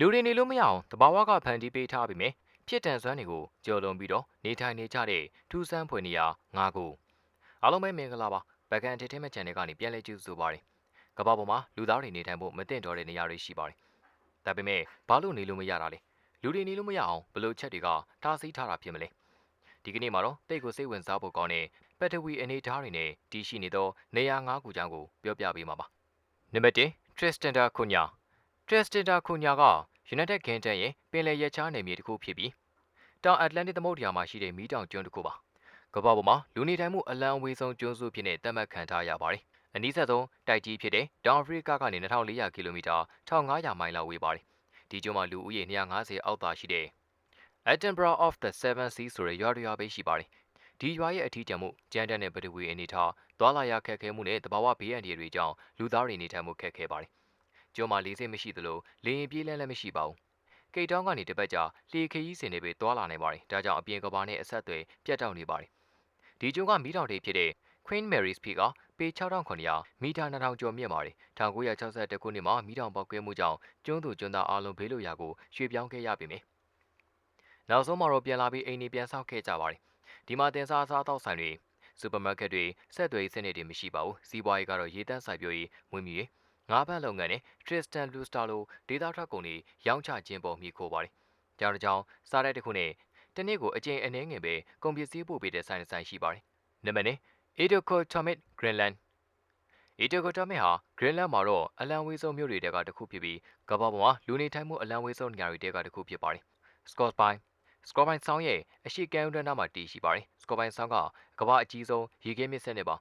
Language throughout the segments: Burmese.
လူတွေနေလို့မရအောင်တဘာဝကဖန်တီးပေးထားပြီးမြဲဖြစ်တန်စွမ်းတွေကိုကြော်လွန်ပြီးတော့နေထိုင်နေကြတဲ့ထူးဆန်းဖွယ်နေရာ၅ခုအားလုံးပဲမင်္ဂလာပါဘကန်အန်တီထိမ့်မချန်နယ်ကနေပြန်လည်ကြည့်ဆိုပါရယ်ကမ္ဘာပေါ်မှာလူသားတွေနေထိုင်ဖို့မသင့်တော်တဲ့နေရာတွေရှိပါတယ်ဒါပေမဲ့ဘာလို့နေလို့မရတာလဲလူတွေနေလို့မရအောင်ဘယ်လိုချက်တွေကတားဆီးထားတာဖြစ်မလဲဒီကနေ့မှာတော့တိတ်ကိုစိတ်ဝင်စားဖို့ကောင်းတဲ့ပက်ထဝီအနေထားတွေနဲ့တည်ရှိနေသောနေရာ၅ခုကြောင်းကိုပြောပြပေးမှာပါနံပါတ်1 Tristanda Kunya Tristanda Kunya က United Kingdom ရဲ့ပင်လယ်ရက်ချားနယ်မြေတစ်ခုဖြစ်ပြီးတောင်အတ္တလန်တစ်သမုဒ္ဒရာမှာရှိတဲ့မီးတောင်ကျွန်းတစ်ခုပါကမ္ဘာပေါ်မှာလူနေထိုင်မှုအလံအဝေးဆုံးကျွန်းစုဖြစ်နေသတ်မှတ်ခံထားရပါတယ်အနည်းဆက်ဆုံးတိုက်ကြီးဖြစ်တဲ့တောင်အာဖရိကကနေ2400ကီလိုမီတာ1500မိုင်လောက်ဝေးပါတယ်ဒီကျွန်းမှာလူဦးရေ250အောက်သာရှိတဲ့ Edinburgh of the Seven Seas ဆိုတဲ့ရွာတစ်ရွာပဲရှိပါတယ်ဒီရွာရဲ့အထီးကျန်မှုကျန်းတဲ့နဲ့ပထဝီအနေထားသွာလာရခက်ခဲမှုနဲ့တဘာဝဘေးအန္တရာယ်တွေကြောင့်လူသားတွေနေထိုင်မှုခက်ခဲပါတယ် ကျွန်းမှာလေးစိတ်မရှိသလိုလေရင်ပြေးလန်းလည်းမရှိပါဘူးကိတ်တောင်းကနေတပတ်ကြာလေခရီးစဉ်တွေပဲတွာလာနိုင်ပါတယ်ဒါကြောင့်အပြင်ကဘာနဲ့အဆက်အသွယ်ပြတ်တောက်နေပါတယ်ဒီကျွန်းကမီးတောင်တွေဖြစ်တဲ့ Queen Mary's Peak ကပေ6900မီတာ2000ကျော်မြင့်ပါတယ်1962ခုနှစ်မှာမီးတောင်ပေါက်ကွဲမှုကြောင့်ကျွန်းသူကျွန်းသားအလုံးဘေးလွတ်ရာကိုရွှေ့ပြောင်းခဲ့ရပြီမယ်နောက်ဆုံးမှာတော့ပြန်လာပြီးအိမ်နေပြန်ဆောက်ခဲ့ကြပါတယ်ဒီမှာတင်စားစားတောက်ဆိုင်တွေစူပါမားကတ်တွေဆက်သွယ်စနစ်တွေမရှိပါဘူးစီးပွားရေးကတော့ရေးတန်းစိုက်ပျိုးရေးမွေးမြူရေး ငါးဖက်လုပ်ငန်းနဲ့ Tristan Luster လိုဒေတာထွက်ကုန်တွေရောင်းချခြင်းပေါ်မိခိုးပါတယ်။ကြောင်ကြောင်စားတဲ့တစ်ခုနဲ့တနေ့ကိုအကျဉ်အနှဲငယ်ပဲကုန်ပစ္စည်းပို့ပေးတဲ့ဆိုင်ဆိုင်ရှိပါတယ်။နံပါတ်1 Edocotomit Greenland Edocotomit ဟာ Greenland မှာတော့အလံဝေးဆုံးမြို့တွေတဲကတစ်ခုဖြစ်ပြီးကမ္ဘာပေါ်မှာလူနေထိုင်မှုအလံဝေးဆုံးနေရာတွေတဲကတစ်ခုဖြစ်ပါတယ်။ Scotsby စကောပိုင်းဆောင်းရဲ့အရှိကမ်းတွန်းနားမှာတည်ရှိပါတယ်။စကောပိုင်းဆောင်းကကမ္ဘာအကြီးဆုံးရေခဲမြစ်ဆက်နေပါ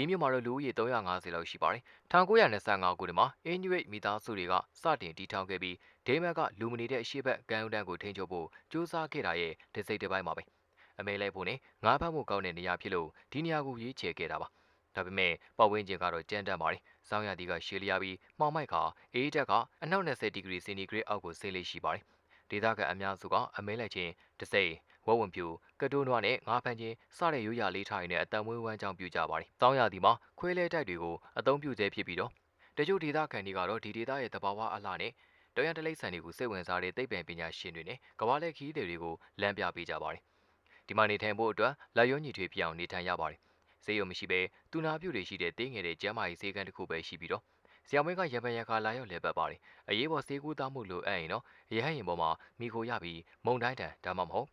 ဒီမြို့မှာတော့လူဦးရေ350လောက်ရှိပါတယ်။1925ခုနှစ်မှာအင်ဂျူရိတ်မိသားစုတွေကစတင်တည်ထောင်ခဲ့ပြီးဒိမတ်ကလူမနေတဲ့အရှိဘက်ကမ်းအုံးတန်းကိုထိန်းချုပ်ဖို့ကြိုးစားခဲ့တာရဲ့တစ်စိတ်တစ်ပိုင်းပါပဲ။အမေလိုက်ဖို့နဲ့ငါးဖမ်းဖို့ကောင်းတဲ့နေရာဖြစ်လို့ဒီနေရာကိုရွေးချယ်ခဲ့တာပါ။ဒါပေမဲ့ပတ်ဝန်းကျင်ကတော့ကြမ်းတမ်းပါတယ်။စောင်းရသည်ကရှည်လျားပြီးမှောင်မိုက်ကအေးတက်ကအနောက်20ဒီဂရီစင်တီဂရိတ်အောက်ကိုဆင်းလေးရှိပါတယ်။ဒေသခံအများစုကအမဲလိုက်ခြင်းတစိမ့် ဝဝံပြူကတိုးနွားနဲ့ငါးဖန်ချင်းစတဲ့ရိုးရာလေးထားရင်းနဲ့အတံမွေးဝမ်းကြောင်းပြုကြပါတယ်။တောင်းရသည်မှာခွဲလဲတိုက်တွေကိုအသုံးပြုစေဖြစ်ပြီးတော့တချို့ဒေသခံတွေကတော့ဒီဒေသရဲ့တဘာဝအလှနဲ့တောရန်တလိษံတွေကိုစိတ်ဝင်စားတဲ့သိပ္ပံပညာရှင်တွေနဲ့ကမ္ဘာလက်ခီးတွေကိုလမ်းပြပေးကြပါတယ်။ဒီမှာနေထိုင်ဖို့အတွက်လက်ရွံ့ညီထွေဖြစ်အောင်နေထိုင်ရပါတယ်။စေယုံမရှိဘဲတူနာပြုတွေရှိတဲ့တင်းငယ်တဲ့ကျမ်းမာရေးစေကန်းတစ်ခုပဲရှိပြီးတော့ဆရာမင်းကရပန်ရခါလာရောက်လဲပတ်ပါတယ်။အရေးပေါ်စေကူးသားမှုလိုအပ်ရင်တော့ရဟရင်ပေါ်မှာမိခိုရပြီးမုံတိုင်းတန်ဒါမှမဟုတ်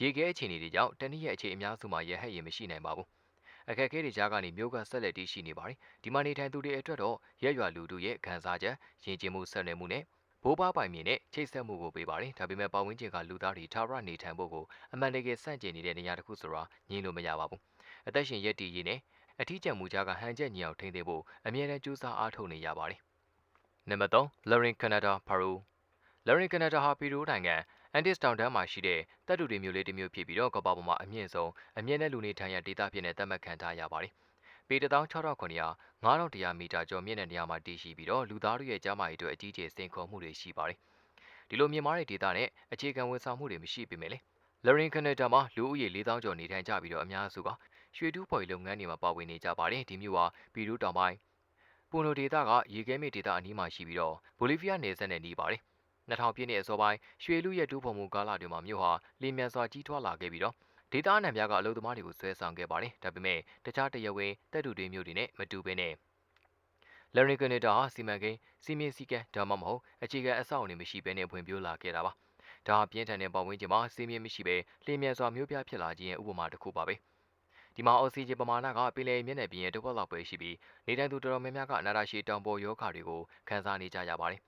ရေခဲအခြေအနေတွေကြောင့်တနည်းရဲ့အခြေအများစုမှာရဟတ်ရင်မရှိနိုင်ပါဘူးအခက်အခဲတွေကြားကနေမြို့ကဆက်လက်တည်ရှိနေပါတယ်ဒီမှာနေထိုင်သူတွေအတွက်တော့ရက်ရွာလူတို့ရဲ့ခံစားချက်ယဉ်ကျေးမှုဆက်နွယ်မှုနဲ့ဘိုးဘပိုင်မြင်နဲ့ချိတ်ဆက်မှုကိုပေးပါတယ်ဒါပေမဲ့ပတ်ဝန်းကျင်ကလူသားတွေထာဝရနေထိုင်ဖို့ကိုအမှန်တကယ်စန့်ကျင်နေတဲ့နေရာတစ်ခုဆိုတာညင်းလို့မရပါဘူးအသက်ရှင်ရက်တည်ရေးနဲ့အထီးကျန်မှုကြားကဟန်ချက်ညီအောင်ထိန်းသိမ်းဖို့အမြဲတမ်းကြိုးစားအားထုတ်နေရပါတယ်နံပါတ်3 Lauren Canada Peru Lauren Canada ဟာပီရူနိုင်ငံ အန်ဒစ်တောင်တန်းမှာရှိတဲ့တပ်တူတွေမျိုးလေးတစ်မျိုးဖြစ်ပြီးတော့ကမ္ဘာပေါ်မှာအမြင့်ဆုံးအမြင့်တဲ့လူနေထိုင်ရာဒေသဖြစ်နေသတ်မှတ်ခံထားရပါတယ်။ပေ16900 9100မီတာကျော်မြင့်တဲ့နေရာမှာတည်ရှိပြီးတော့လူသားတို့ရဲ့ကျန်းမာရေးအတွက်အကြီးကျယ်စိန်ခေါ်မှုတွေရှိပါတယ်။ဒီလိုမြင့်မားတဲ့ဒေသနဲ့အခြေခံဝန်ဆောင်မှုတွေမရှိပေမဲ့လေလရင်ကနေဒါမှာလူဦးရေ4000ကျော်နေထိုင်ကြပြီးတော့အများစုကရွှေတူးဖော်ရေးလုပ်ငန်းတွေမှာပါဝင်နေကြပါတယ်ဒီမြို့ဟာပီရူးတောင်ပိုင်းပူနိုဒေတာကရေခဲမြစ်ဒေတာအနီးမှာရှိပြီးတော့ဘိုလီးဗီးယားနယ်စပ်နဲ့နှီးပါတယ် 2000ပြည့်နှစ်အစောပိုင်းရွှေလူရဲ့တူးဖော်မှုကာလတွေမှာမြို့ဟာလင်းမြန်စွာကြီးထွားလာခဲ့ပြီးတော့ဒေသအနှံများကအလုပ်သမားတွေကိုဆွဲဆောင်ခဲ့ပါတယ်ဒါပေမဲ့တခြားတရဝင်းတက်တူတွေမျိုးတွေနဲ့မတူဘဲနဲ့လရီကနေဒါဟာစီမံကိန်းစီမင်းစည်းကမ်းဒါမှမဟုတ်အခြေခံအဆောက်အအုံတွေမရှိဘဲနဲ့ဖွံ့ဖြိုးလာခဲ့တာပါဒါဟာပြင်းထန်တဲ့ပတ်ဝန်းကျင်မှာစီမင်းမရှိဘဲလင်းမြန်စွာမျိုးပြဖြစ်လာခြင်းရဲ့ဥပမာတစ်ခုပါပဲဒီမှာအောက်ဆီဂျင်ပမာဏကပင်လယ်မျက်နှာပြင်ရဲ့တစ်ဝက်လောက်ပဲရှိပြီးနေထိုင်သူတော်တော်များများကအနာရရှိတောင်ပေါ်ယောဂါတွေကိုခံစားနေကြရပါတယ်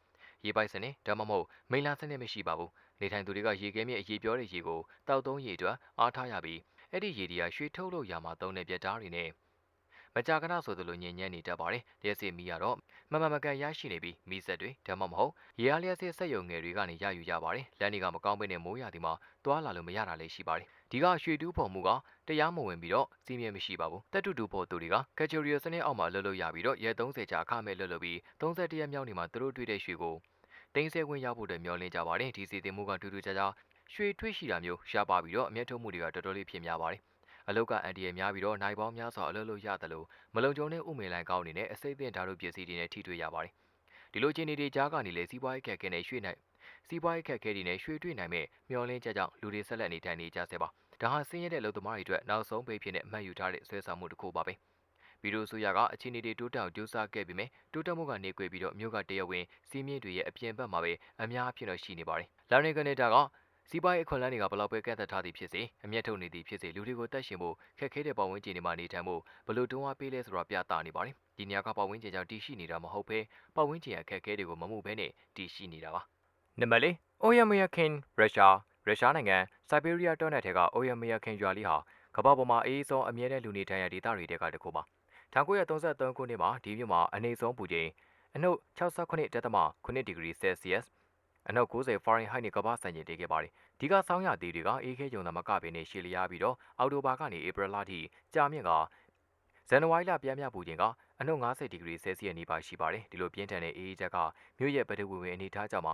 ရေပိုက်စနစ်ဒါမှမဟုတ်မိန်လာစနစ်မရှိပါဘူးနေထိုင်သူတွေကရေခဲမြစ်အရေပြောတဲ့ရေကိုတောက်သုံးရေအတွက်အားထားရပြီးအဲ့ဒီရေတွေကရွှေထုတ်လို့ရမှာသုံးတဲ့ပြက်သားတွေနဲ့မကြာခဏဆိုသလိုညင်ညမ်းနေတတ်ပါတယ်လျှက်စစ်မီးကတော့မမမကန်ရရှိနေပြီးမီးဆက်တွေဒါမှမဟုတ်ရေအားလျှက်စစ်ဆက်ယုံငယ်တွေကနေရယူရပါတယ်လမ်းတွေကမကောင်းဘဲနဲ့မိုးရသည်မှာတွာလာလို့မရတာလည်းရှိပါတယ်ဒီကရွှေတူးဖော်မှုကတရားမဝင်ပြီးတော့စီးမြဲမရှိပါဘူးတက်တူတူဖော်သူတွေကကက်ချူရီယစနစ်အောက်မှာလှုပ်လို့ရပြီးတော့ရဲ30ကြာအခမဲ့လှုပ်လို့ပြီး31ရက်မြောက်နေ့မှာသူတို့တွေ့တဲ့ရွှေကို တင်းဆဲခွင့်ရဖို့အတွက်မျှော်လင့်ကြပါတယ်ဒီစီတင်မှုကတူတူကြကြရွှေထွေးရှိတာမျိုးရပါပြီးတော့အမျက်ထုတ်မှုတွေကတော်တော်လေးဖြစ်များပါတယ်အလုတ်ကအန်ဒီရများပြီးတော့နိုင်ပေါင်းများစွာအလုပ်လုပ်ရတယ်လို့မလုံခြုံတဲ့ဥမေလိုင်းကောင်းအနေနဲ့အစိမ့်သင့်ဓာတ်တို့ပစ္စည်းတွေနဲ့ထိတွေ့ရပါတယ်ဒီလိုချင်းတွေကြားကနေလေစီးပွားရေးကက်ကဲနဲ့ရွှေ့နိုင်စီးပွားရေးခက်ခဲတွေနဲ့ရွှေတွေ့နိုင်မဲ့မျောလင်းချက်ကြောင့်လူတွေဆက်လက်နေထိုင်နေကြဆဲပါဒါဟာဆင်းရဲတဲ့လူသမားတွေအတွက်နောက်ဆုံးပိတ်ဖြစ်တဲ့အမှတ်ယူထားတဲ့ဆွဲဆောင်မှုတစ်ခုပါပဲ ဗီဒီယိုဆိုရကအခြေအနေတွေတိုးတက်အောင်ကြိုးစားခဲ့ပြီးမြဲတိုးတက်မှုကနေကွေပြီးတော့မြို့ကတရဝင်းစီးမြင့်တွေရဲ့အပြင်ဘက်မှာပဲအများအပြားတော့ရှိနေပါတယ်လာရင်ကနေဒါကစီးပွားရေးအခွင့်အလမ်းတွေကဘလောက်ပဲကန့်သက်ထားသည်ဖြစ်စေအမျက်ထုတ်နေသည်ဖြစ်စေလူတွေကိုတက်ရှင်ဖို့ခက်ခဲတဲ့ပတ်ဝန်းကျင်တွေမှာနေထိုင်ဖို့ဘလို့တွန်းအားပေးလဲဆိုတာပြသနေပါတယ်ဒီနေရာကပတ်ဝန်းကျင်ကြောင့်တည်ရှိနေတာမဟုတ်ဘဲပတ်ဝန်းကျင်အခက်အခဲတွေကိုမမှုဘဲနဲ့တည်ရှိနေတာပါနံပါတ်၄အိုယမယာခင်ရုရှားရုရှားနိုင်ငံဆိုက်ဘေးရီးယားတောနယ်ထဲကအိုယမယာခင်ရွာလေးဟာကမ္ဘာပေါ်မှာအေးဆုံးအမြဲတမ်းလူနေထိုင်ရာဒေသတွေထဲကတစ်ခုပါ 1933ခုနှစ်မှာဒီမြို့မှာအနေဆုံးပူချိန်အနှုတ်68.8ဒီဂရီဆယ်စီယပ်အနှုတ်90 Fahrenheit နဲ့ကမ္ဘာစံချိန်တည်ခဲ့ပါတယ်ဒီကဆောင်းရာသီတွေကအေးခဲကြုံတာမကဘဲနဲ့ရှည်လျားပြီးတော့အောက်တိုဘာကနေဧပြီလထိကြာမြင့်ကဇန်နဝါရီလပြန်မြပူချိန်ကအနှုတ်90ဒီဂရီဆယ်စီယပ်နီးပါးရှိပါတယ်ဒီလိုပြင်းထန်တဲ့အေးချက်ကမြို့ရဲ့ပထဝီဝင်အနေထားကြောင့်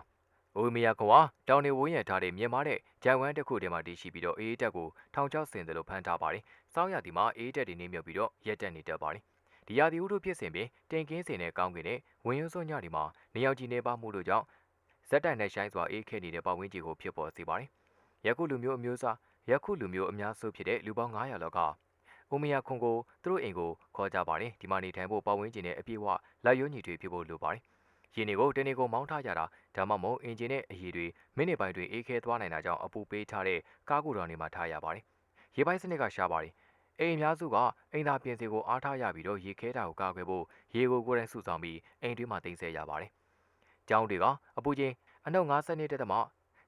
မှာအိုမီယာကွာတောင်နေဝန်းရံထားတဲ့မြန်မာတဲ့ဂျန်ဝမ်တစ်ခုတည်းမှာတည်ရှိပြီးတော့အေးတက်ကိုထောင်ချောက်စင်တယ်လို့ဖန်ထားပါတယ်။စောင်းရသည်မှာအေးတက်တွေနေမြုပ်ပြီးတော့ရက်တက်နေတတ်ပါတယ်။ဒီရာသီဥတုဖြစ်စဉ်ပင်တင်ကင်းစင်တဲ့ကောင်းကင်နဲ့ဝင်းရုံစွညတွေမှာနေရောက်ကြီးနေပါမှုတို့ကြောင့်ဇက်တိုင်နဲ့ရှိုင်းစွာအေးခဲနေတဲ့ပတ်ဝန်းကျင်ကိုဖြစ်ပေါ်စေပါတယ်။ယခုလူမျိုးအမျိုးအစားယခုလူမျိုးအများစုဖြစ်တဲ့လူပေါင်း900လောက်ကအိုမီယာခွန်ကိုသူတို့အိမ်ကိုခေါ်ကြပါတယ်ဒီမှာနေထိုင်ဖို့ပတ်ဝန်းကျင်နဲ့အပြည့်အဝလိုက်ရွညီတွေဖြစ်ဖို့လိုပါတယ် ရင်းတွေကိုတနေကိုမောင်းထားကြတာဒါမှမဟုတ်အင်ဂျင်နဲ့အရည်တွေမိနစ်ပိုင်းတွင်အေးခဲသွားနိုင်တာကြောင့်အပူပေးထားတဲ့ကားကူတော်တွေမှာထားရပါတယ်ရေပိုက်စနစ်ကရှားပါတယ်အိမ်အများစုကအိမ်သာပြင်စီကိုအားထားရပြီးတော့ရေခဲတာကိုကာကွယ်ဖို့ရေကိုကိုယ်တိုင်စုဆောင်ပြီးအိမ်တွင်းမှာတင်ဆက်ရပါတယ်။ကျောင်းတွေကအပူချင်းအနှုတ်52တက်တမ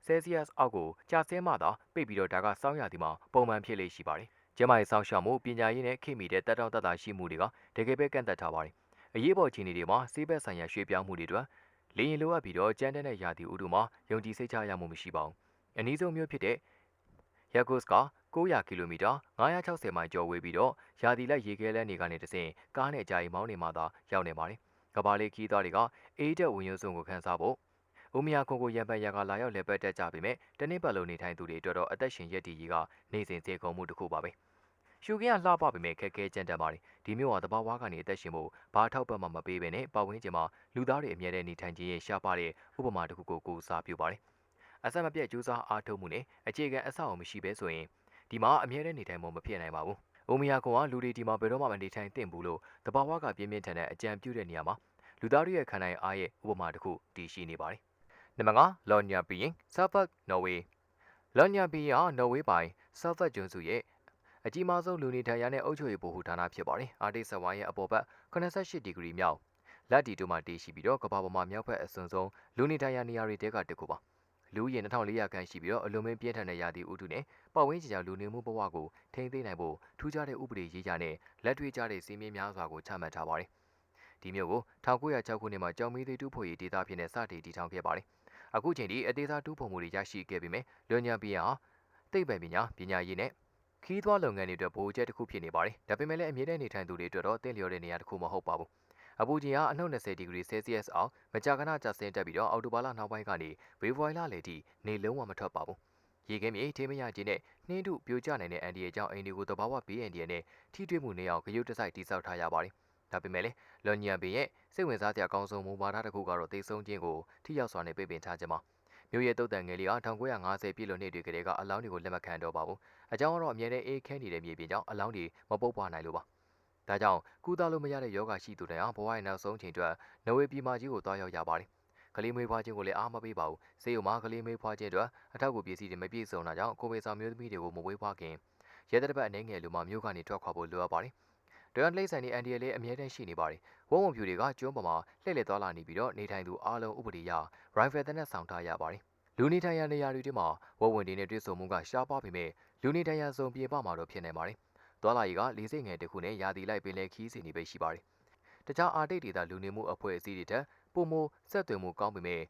ဆယ်စီယပ်အောက်ကိုကြာဆင်းမှသာပိတ်ပြီးတော့ဒါကစောင်းရသည်မှာပုံမှန်ဖြစ်လေရှိပါတယ်။ကျမရဲ့စောင်းရှောက်မှုပညာရေးနဲ့ခိမိတဲ့တက်တောင့်တက်တာရှိမှုတွေကတကယ်ပဲကန့်သက်ထားပါတယ်။ အရေးပေါ်အခြေအနေတွေမှာစေးဘက်ဆိုင်ရာရွှေ့ပြောင်းမှုတွေအတွက်လေရင်လိုအပ်ပြီးတော့ကြမ်းတမ်းတဲ့ရာသီဥတုမှာယုံကြည်စိတ်ချရမှုမရှိပါဘူး။အနည်းဆုံးမျိုးဖြစ်တဲ့ရက်ဂုစ်က900ကီလိုမီတာ960မိုင်ကျော်ဝေးပြီးတော့ရာသီလိုက်ရေခဲလမ်းတွေကနေတဆင့်ကားနဲ့ကြာရီမောင်းနေမှသာရောက်နေပါတယ်။ကဘာလေးခီးသားတွေကအေးတဲ့ဝင်ရုံစုံကိုခန်းစားဖို့ဦးမယာခွန်ကိုရံပတ်ရကလာရောက်လက်ပတ်တက်ကြပေမဲ့တနစ်ပတ်လုံးနေထိုင်သူတွေအတွက်တော့အသက်ရှင်ရက်တည်ကြီးကနေစဉ်စေကုန်မှုတစ်ခုပါပဲ။ ရှူကင်းကလှပပေမဲ့ခက်ခဲကြမ်းတမ်းပါတယ်။ဒီမျိုးဟာတဘာဝကနေအသက်ရှင်ဖို့ဘာထောက်ပံ့မှမပေးဘဲနဲ့ပတ်ဝန်းကျင်မှာလူသားတွေအမြဲတမ်းနေထိုင်ခြင်းရဲ့ရှားပါတဲ့ဥပမာတစ်ခုကိုကိုးစားပြုပါတယ်။အဆက်မပြတ်ကြိုးစားအားထုတ်မှုနဲ့အခြေခံအဆောက်အအုံမရှိဘဲဆိုရင်ဒီမှာအမြဲတမ်းနေထိုင်မှုမဖြစ်နိုင်ပါဘူး။အိုမီယာကွန်ကလူတွေဒီမှာဘယ်တော့မှမနေထိုင်သင့်ဘူးလို့တဘာဝကပြင်းပြင်းထန်ထန်အကြံပြုတဲ့နေရာမှာလူသားတွေရဲ့ခံနိုင်အားရဲ့ဥပမာတစ်ခုတည်ရှိနေပါတယ်။နံပါတ်5 Lonya Being Suffolk Norway Lonya Being ဟာ Norway ပိုင် Suffolk ကျွန်းစုရဲ့ အကြီးမားဆုံးလူနေထိုင်ရာနဲ့အုပ်ချုပ်ရေးဗဟိုဌာနဖြစ်ပါတယ်။အာတိတ်ဆဝိုင်းရဲ့အပေါ်ဘက်88ဒီဂရီမြောက်လက်တီတို့မှတည်ရှိပြီးတော့ကမ္ဘာပေါ်မှာမြောက်ဘက်အစွန်ဆုံးလူနေထိုင်ရာနေရာတွေတဲကတစ်ခုပါ။လူဦးရေ2400ခန့်ရှိပြီးတော့အလွန်မင်းပြင်းထန်တဲ့ရာသီဥတုနဲ့ပတ်ဝန်းကျင်ကြောင့်လူနေမှုဘဝကိုထိန်းသိမ်းနိုင်ဖို့ထူးခြားတဲ့ဥပဒေရေးကြနဲ့လက်တွေ့ကျတဲ့စီးမင်းများစွာကိုချမှတ်ထားပါတယ်။ဒီမျိုးကို1906ခုနှစ်မှာကြောင်မီသေးတူးဖို့ရေးဒေသဖြစ်တဲ့စတင်တည်ထောင်ခဲ့ပါတယ်။အခုချိန်ထိအသေးစားတူးဖို့မှုတွေရရှိခဲ့ပေမဲ့လွန်ညာပီယာသိပ္ပံပညာပညာရေးနဲ့ ခီးသွွားလုပ်ငန်းတွေအတွက်ဗိုလ်ကျဲတစ်ခုဖြစ်နေပါတယ်။ဒါပေမဲ့လည်းအမြဲတမ်းနေထိုင်သူတွေအတွက်တော့တင့်လျော်တဲ့နေရာတစ်ခုမဟုတ်ပါဘူး။အပူချိန်ကအနှုတ်20ဒီဂရီဆယ်စီယပ်စ်အောင်မကြာခဏကျဆင်းတက်ပြီးတော့အော်တိုဘာလနောက်ပိုင်းကနေဝေဗွိုင်လလေထိနေလုံးဝမထွက်ပါဘူးရေခဲမြေထေးမရခြင်းနဲ့နှင်းထုပြိုကျနိုင်တဲ့အန်ဒီရဲ့ကြောင့်အိမ်တွေကိုတဘာဝဘေးအန်ဒီရဲ့နဲ့ထိတွေ့မှုနေအောင်ဂရုတစိုက်တိစောက်ထားရပါတယ်ဒါပေမဲ့လည်းလွန်ညံပင်ရဲ့စိတ်ဝင်စားစရာအကောင်းဆုံးမူဝါဒတစ်ခုကတော့သိဆုံးခြင်းကိုထိရောက်စွာနဲ့ပြပင်ထားခြင်းပါ မြို့ရဲ့တုတ်တန်ငယ်လေးက1950ပြည့်လွန်နှစ်တွေကလေးကအလောင်းတွေကိုလက်မခံတော့ပါဘူးအကြောင်းကတော့အမြဲတမ်းအေးခဲနေတဲ့မြေပြင်ကြောင့်အလောင်းတွေမပုတ်ပွားနိုင်လို့ပါဒါကြောင့်ကုသလို့မရတဲ့ယောဂရှိသူတွေဟာဘဝရဲ့နောက်ဆုံးချိန်အတွက်နဝေပြည်မကြီးကိုတွားရောက်ရပါတယ်။ကလေးမွေးဖွားခြင်းကိုလည်းအားမပေးပါဘူး။ဆေးရုံမှာကလေးမွေးဖွားခြင်းအတွက်အထောက်အကူပစ္စည်းတွေမပြည့်စုံတာကြောင့်ကိုဗစ်ဆောင်မျိုးသမီးတွေကိုမဝေးဖွားခင်ရဲတပ်ပတ်အနေငယ်လူမှမြို့ကနေထွက်ခွာဖို့လိုအပ်ပါတယ်။ ဒေါ်လိမ့်ဆန်ဒီအန်ဒီရဲ့လည်းအမြဲတမ်းရှိနေပါတယ်။ဝုံဝုံဖြူတွေကကျွန်းပေါ်မှာလှည့်လည်သွားလာနေပြီးတော့နေထိုင်သူအားလုံးဥပဒေအရရိုင်ဖယ်တဲ့နဲ့ဆောင်ထားရပါတယ်။လူနေထိုင်ရာနေရာတွေမှာဝုံဝင်တွေနဲ့တွေ့ဆုံမှုကရှားပါပေမဲ့လူနေထိုင်ရာစုံပြေပမှာတော့ဖြစ်နေပါတယ်။သွားလာရေးကလေးစိတ်ငယ်တစ်ခုနဲ့ရာသီလိုက်ပင်လယ်ခီးစီနေပဲရှိပါတယ်။တခြားအာတိတ်ဒေသလူနေမှုအဖွဲ့အစည်းတွေထက်ပုံမဆက်သွယ်မှုကောင်းပေမဲ့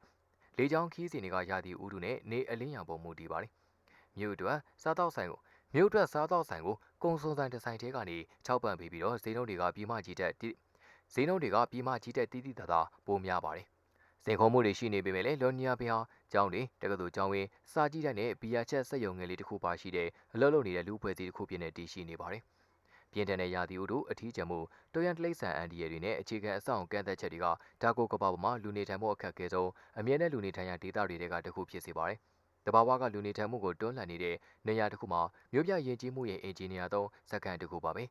လေကြောင်းခီးစီတွေကရာသီဥတုနဲ့နေအလင်းရောင်ပုံမူတည်ပါတယ်။မြို့အတွက်စားတောက်ဆိုင်ကိုမြို့အတွက်စားတောက်ဆိုင်ကို ကုံစုံဆိုင်တစ်ဆိုင်ထဲကနေ၆ပန်ပေးပြီးတော့ဈေးနှုန်းတွေကပြီးမှကြီးတဲ့ဈေးနှုန်းတွေကပြီးမှကြီးတဲ့တီးတီးသာသာပိုများပါတယ်။စင်ခုံမှုတွေရှိနေပေမဲ့လည်းလွန်နီယာပင်ဟာကျောင်းတွေတက္ကသိုလ်ကျောင်းဝင်းစာကြည့်တဲ့နဲ့ဘီယာချက်စက်ရုံငယ်လေးတစ်ခုပါရှိတဲ့အလုပ်လုပ်နေတဲ့လူဖွဲ့စည်းတစ်ခုဖြစ်နေတည်ရှိနေပါတယ်။ပပြင်းထန်တဲ့ရာသီဥတုအထီးကျန်မှုတော်ရန်တိရစ္ဆာန်အန်ဒီရယ်တွေနဲ့အခြေခံအဆောက်အုံကန့်သက်ချက်တွေကဒါကိုကမ္ဘာပေါ်မှာလူနေထိုင်မှုအခက်အခဲဆုံးအမြဲတမ်းလူနေထိုင်ရာဒေသတွေထဲကတစ်ခုဖြစ်စေပါတယ်။ တဘာဝကလူနေထိုင်မှုကိုတွန်းလှန်နေတဲ့နေရာတစ်ခုမှာမြို့ပြယဉ်ကျေးမှုရဲ့အင်ဂျင်နီယာသုံးစက္ကန့်တစ်ခုပါပဲ။